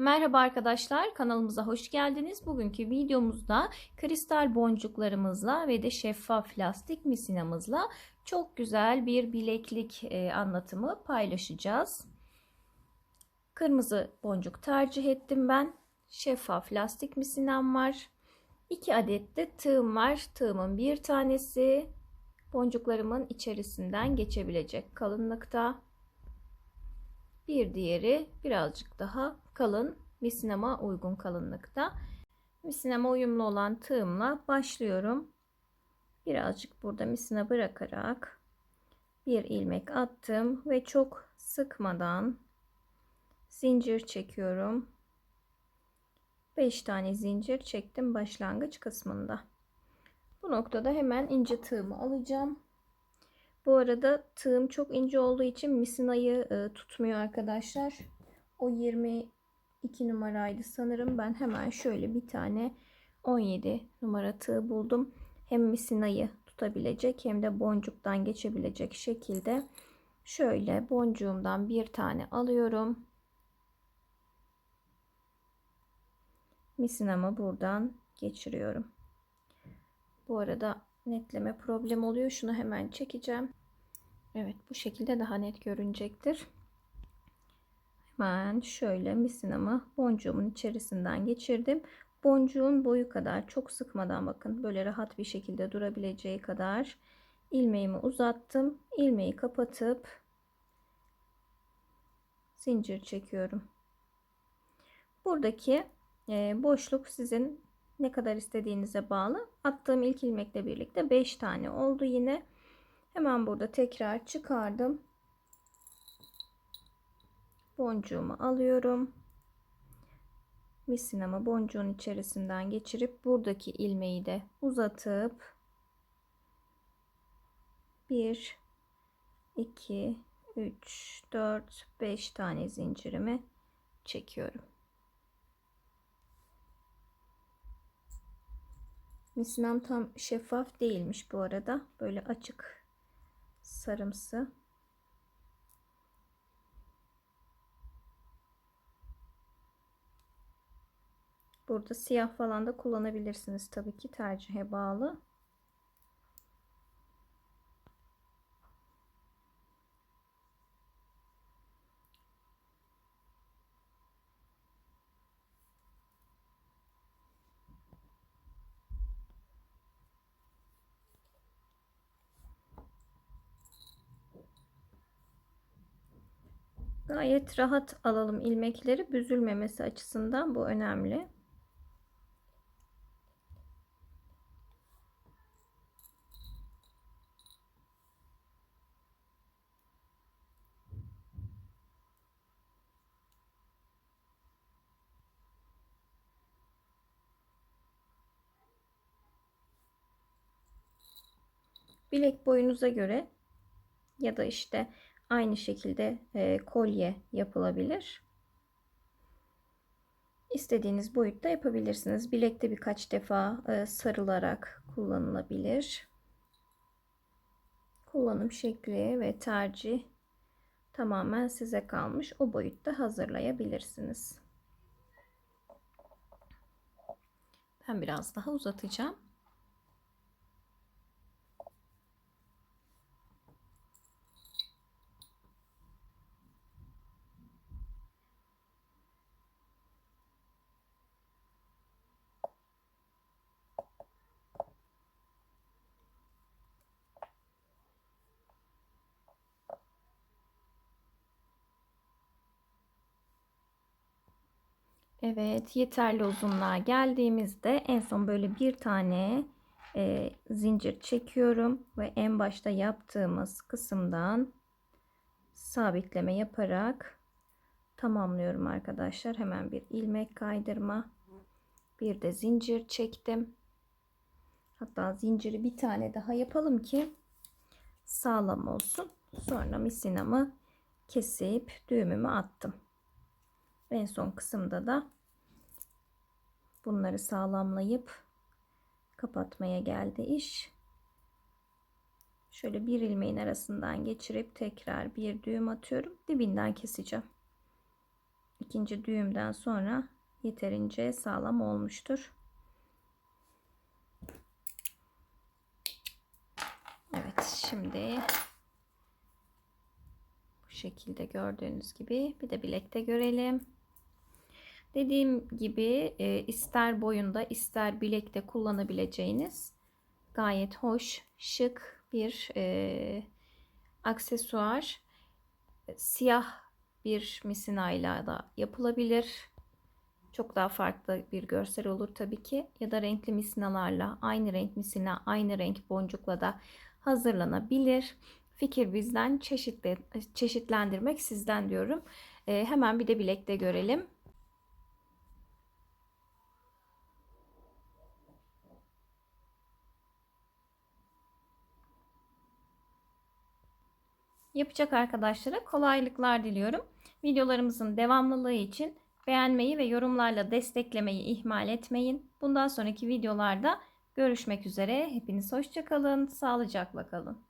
Merhaba arkadaşlar kanalımıza hoş geldiniz. Bugünkü videomuzda kristal boncuklarımızla ve de şeffaf lastik misinamızla çok güzel bir bileklik e, anlatımı paylaşacağız. Kırmızı boncuk tercih ettim ben. Şeffaf lastik misinam var. 2 adet de tığım var. Tığımın bir tanesi boncuklarımın içerisinden geçebilecek kalınlıkta. Bir diğeri birazcık daha kalın misinama uygun kalınlıkta. Misinama uyumlu olan tığımla başlıyorum. Birazcık burada misina bırakarak bir ilmek attım ve çok sıkmadan zincir çekiyorum. 5 tane zincir çektim başlangıç kısmında. Bu noktada hemen ince tığımı alacağım. Bu arada tığım çok ince olduğu için misinayı e, tutmuyor arkadaşlar. O 22 numaraydı sanırım. Ben hemen şöyle bir tane 17 numara tığ buldum. Hem misinayı tutabilecek hem de boncuktan geçebilecek şekilde şöyle boncuğumdan bir tane alıyorum. Misinamı buradan geçiriyorum. Bu arada netleme problem oluyor. Şunu hemen çekeceğim. Evet bu şekilde daha net görünecektir. Hemen şöyle misinamı boncuğumun içerisinden geçirdim. Boncuğun boyu kadar çok sıkmadan bakın böyle rahat bir şekilde durabileceği kadar ilmeğimi uzattım. İlmeği kapatıp zincir çekiyorum. Buradaki boşluk sizin ne kadar istediğinize bağlı. Attığım ilk ilmekle birlikte 5 tane oldu yine. Hemen burada tekrar çıkardım. Boncuğumu alıyorum. Misinamı boncuğun içerisinden geçirip buradaki ilmeği de uzatıp 1 2 3 4 5 tane zincirimi çekiyorum. Misinam tam şeffaf değilmiş bu arada. Böyle açık sarımsı. Burada siyah falan da kullanabilirsiniz tabii ki tercihe bağlı. Gayet rahat alalım ilmekleri büzülmemesi açısından bu önemli. Bilek boyunuza göre ya da işte Aynı şekilde e, kolye yapılabilir. İstediğiniz boyutta yapabilirsiniz. Bilekte birkaç defa e, sarılarak kullanılabilir. Kullanım şekli ve tercih tamamen size kalmış. O boyutta hazırlayabilirsiniz. Ben biraz daha uzatacağım. Evet yeterli uzunluğa geldiğimizde en son böyle bir tane e, zincir çekiyorum ve en başta yaptığımız kısımdan sabitleme yaparak tamamlıyorum arkadaşlar. Hemen bir ilmek kaydırma bir de zincir çektim. Hatta zinciri bir tane daha yapalım ki sağlam olsun. Sonra misinamı kesip düğümümü attım. En son kısımda da bunları sağlamlayıp kapatmaya geldi iş. Şöyle bir ilmeğin arasından geçirip tekrar bir düğüm atıyorum. Dibinden keseceğim. ikinci düğümden sonra yeterince sağlam olmuştur. Evet şimdi bu şekilde gördüğünüz gibi bir de bilekte görelim. Dediğim gibi e, ister boyunda ister bilekte kullanabileceğiniz gayet hoş, şık bir e, aksesuar. Siyah bir misinayla da yapılabilir. Çok daha farklı bir görsel olur tabii ki. Ya da renkli misinalarla aynı renk misina, aynı renk boncukla da hazırlanabilir. Fikir bizden, çeşitli, çeşitlendirmek sizden diyorum. E, hemen bir de bilekte görelim. Yapacak arkadaşlara kolaylıklar diliyorum. Videolarımızın devamlılığı için beğenmeyi ve yorumlarla desteklemeyi ihmal etmeyin. Bundan sonraki videolarda görüşmek üzere. Hepiniz hoşçakalın, sağlıcakla kalın.